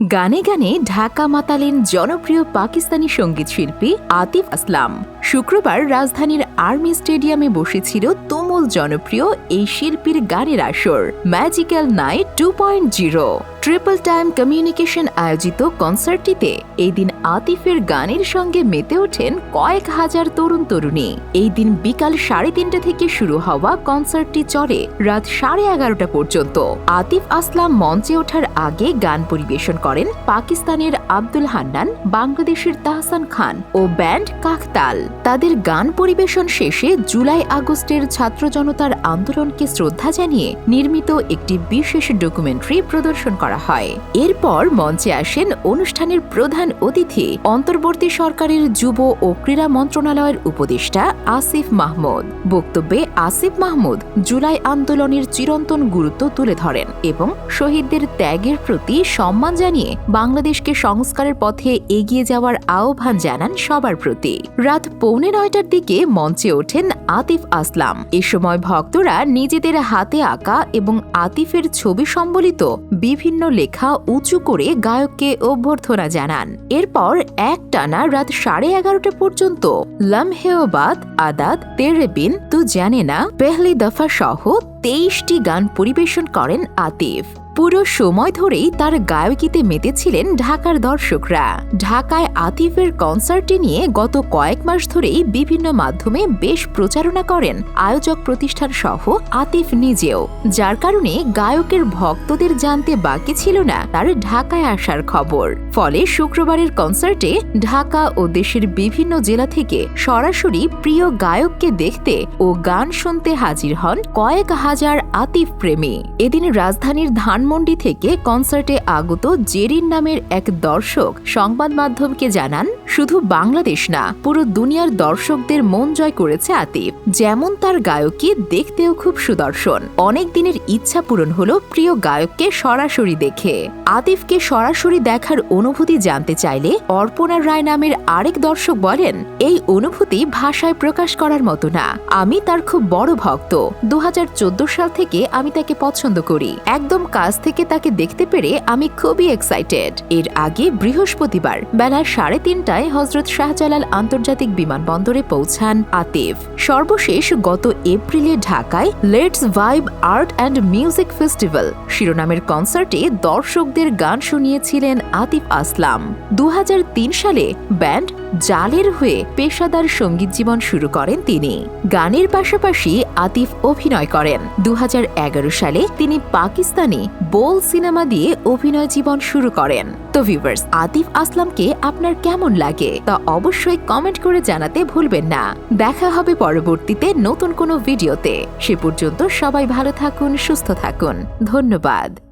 গানে গানে ঢাকা মাতালেন জনপ্রিয় পাকিস্তানি সংগীত শিল্পী আতিফ আসলাম। শুক্রবার রাজধানীর আর্মি স্টেডিয়ামে বসেছিল তুমুল জনপ্রিয় এই শিল্পীর গানের আসর magical night two point zero triple time communication আয়োজিত কনসার্টটিতে এই দিন আতিফের গানের সঙ্গে মেতে ওঠেন কয়েক হাজার তরুণ তরুণী। এই দিন বিকাল সাড়ে তিনটা থেকে শুরু হওয়া কনসার্টটি চলে রাত সাড়ে এগারোটা পর্যন্ত। আতিফ আসলাম মঞ্চে ওঠার আগে গান পরিবেশন করেন পাকিস্তানের আব্দুল হান্নান, বাংলাদেশের তাহসান খান ও ব্যান্ড কাকতাল। তাদের গান পরিবেশন শেষে জুলাই আগস্টের ছাত্র জনতার আন্দোলনকে শ্রদ্ধা জানিয়ে নির্মিত একটি বিশেষ ডকুমেন্টারি প্রদর্শন করা হয়। এরপর মঞ্চে আসেন অনুষ্ঠানের প্রধান অতিথি অন্তর্বর্তী সরকারের যুব ও ক্রীড়া মন্ত্রণালয়ের উপদেষ্টা আসিফ মাহমুদ। বক্তব্যে আসিফ মাহমুদ জুলাই আন্দোলনের চিরন্তন গুরুত্ব তুলে ধরেন এবং শহীদদের ত্যাগের প্রতি সম্মান জানিয়ে বাংলাদেশকে সংস্কারের পথে এগিয়ে যাওয়ার আহ্বান জানান সবার প্রতি। রাত পৌনে নয়টার দিকে মঞ্চে ওঠেন আতিফ আসলাম। এ সময় ভক্তরা নিজেদের হাতে আঁকা এবং আতিফের ছবি সম্বলিত বিভিন্ন লেখা উঁচু করে গায়ককে অভ্যর্থনা জানান। এরপর এক টানা রাত সাড়ে এগারোটা পর্যন্ত লামহেওবাদ, আদাত, তেরেবিন তু জানে না পেহলি দফা সহ তেইশটি গান পরিবেশন করেন আতিফ। পুরো সময় ধরেই তার গায়কিতে মেতেছিলেন ঢাকার দর্শকরা। ঢাকায় আতিফের কনসার্টটি নিয়ে গত কয়েক মাস ধরেই বিভিন্ন মাধ্যমে বেশ প্রচারণা করেন আয়োজক প্রতিষ্ঠান সহ আতিফ নিজেও। যার কারণে গায়কের ভক্তদের জানতে বাকি ছিল না তার ঢাকায় আসার খবর। ফলে শুক্রবারের কনসার্টে ঢাকা ও দেশের বিভিন্ন জেলা থেকে সরাসরি প্রিয় গায়ককে দেখতে ও গান শুনতে হাজির হন কয়েক হাজার আতিফ প্রেমী। এদিন রাজধানীর ধানমন্ডি থেকে কনসার্টে আগত জেরিন নামের এক দর্শক সংবাদ মাধ্যমকে জানান, শুধু বাংলাদেশ না, পুরো দুনিয়ার দর্শকদের মন জয় করেছে আতিফ। যেমন তার গায়কী, দেখতেও খুব সুদর্শন। অনেক দিনের ইচ্ছা পূরণ হলো প্রিয় গায়ককে সরাসরি দেখে। আতিফকে সরাসরি দেখার অনুভূতি জানতে চাইলে অর্পণা রায় নামের আরেক দর্শক বলেন, এই অনুভূতি ভাষায় প্রকাশ করার মতো না। আমি তার খুব বড় ভক্ত। দু হাজার চোদ্দ সাল থেকে আমি তাকে পছন্দ করি। একদম কাছ থেকে তাকে দেখতে পেরে আমি খুবই এক্সাইটেড এর আগে বৃহস্পতিবার বেলা সাড়ে তিনটায় হজরত শাহজালাল আন্তর্জাতিক বিমানবন্দরে পৌঁছান আতিফ। সর্বশেষ গত এপ্রিলে ঢাকায় let's vibe art and music festival শিরোনামের কনসার্টে দর্শকদের গান শুনিয়েছিলেন আতিফ আসলাম। দু হাজার তিন সালে ব্যান্ড জালের হয়ে পেশাদার সংগীত জীবন শুরু করেন তিনি। গানের পাশাপাশি আতিফ অভিনয় করেন। দু হাজার এগারো সালে তিনি পাকিস্তানি বোল সিনেমা দিয়ে অভিনয় জীবন শুরু করেন। তো ভিউয়ার্স আতিফ আসলামকে আপনার কেমন লাগে? তা অবশ্যই কমেন্ট করে জানাতে ভুলবেন না। দেখা হবে পরবর্তীতে নতুন কোনো ভিডিওতে সে পর্যন্ত সবাই ভালো থাকুন, সুস্থ থাকুন। ধন্যবাদ।